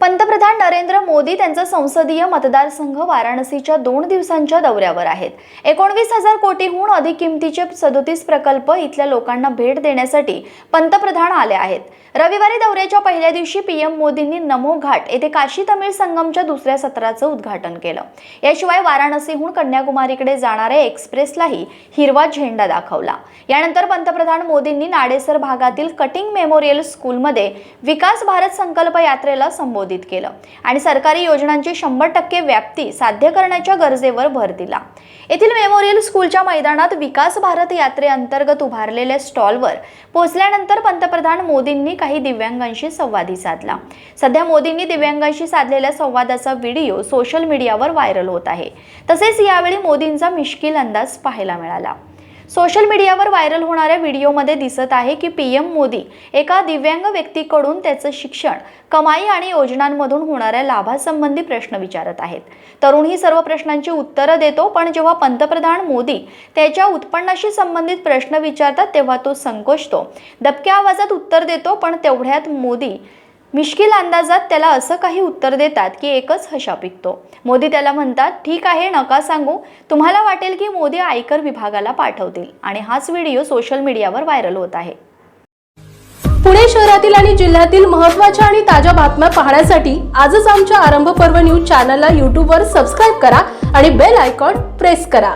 पंतप्रधान नरेंद्र मोदी त्यांचा संसदीय मतदारसंघ वाराणसीच्या दोन दिवसांच्या दौऱ्यावर आहेत. एकोणवीस हजार कोटीहून अधिक किमतीचे सदोतीस प्रकल्प इथल्या लोकांना भेट देण्यासाठी पंतप्रधान आले आहेत. रविवारी दौऱ्याच्या पहिल्या दिवशी पीएम मोदींनी नमो घाट येथे काशी तमिळ संगमच्या दुसऱ्या सत्राचं उद्घाटन केलं. याशिवाय वाराणसीहून कन्याकुमारीकडे जाणाऱ्या एक्सप्रेसलाही हिरवा झेंडा दाखवला. यानंतर पंतप्रधान मोदींनी नाडेसर भागातील कटिंग मेमोरियल स्कूलमध्ये विकास भारत संकल्प यात्रेला संबोधित केलं. आणि सरकारी योजनांची शंभर टक्के व्याप्ती साध्य करण्याच्या गरजेवर भर दिला. येथील मेमोरियल स्कूलच्या मैदानात विकास भारत यात्रेअंतर्गत उभारलेल्या स्टॉलवर पोहोचल्यानंतर पंतप्रधान मोदींनी काही दिव्यांगांशी संवादही साधला. सध्या मोदींनी दिव्यांगांशी साधलेल्या संवादाचा व्हिडिओ सोशल मीडियावर व्हायरल होत आहे. तसेच यावेळी मोदींचा मिश्किल अंदाज पाहायला मिळाला. सोशल मीडियावर व्हायरल होणाऱ्या व्हिडिओमध्ये दिसत आहे की पी एम मोदी एका दिव्यांग व्यक्तीकडून त्याचं शिक्षण कमाई आणि योजनांमधून होणाऱ्या लाभासंबंधी प्रश्न विचारत आहेत. तरुण ही सर्व प्रश्नांची उत्तरं देतो पण जेव्हा पंतप्रधान मोदी त्याच्या उत्पन्नाशी संबंधित प्रश्न विचारतात तेव्हा तो संकोचतो. दबक्या आवाजात उत्तर देतो पण तेवढ्यात मोदी मिश्किल अंदाजात त्याला असं काही उत्तर देतात की एकच हशा पिकतो. मोदी त्याला म्हणतात ठीक आहे नका सांगू. तुम्हाला वाटेल की मोदी आयकर विभागाला पाठवतील. आणि हाच व्हिडिओ सोशल मीडियावर व्हायरल होत आहे. पुणे शहरातील आणि जिल्ह्यातील महत्त्वाच्या आणि ताज्या बातम्या पाहण्यासाठी आजच आमच्या आरंभ पर्व न्यूज चॅनलला यूट्यूबवर सबस्क्राईब करा आणि बेल आयकॉन प्रेस करा.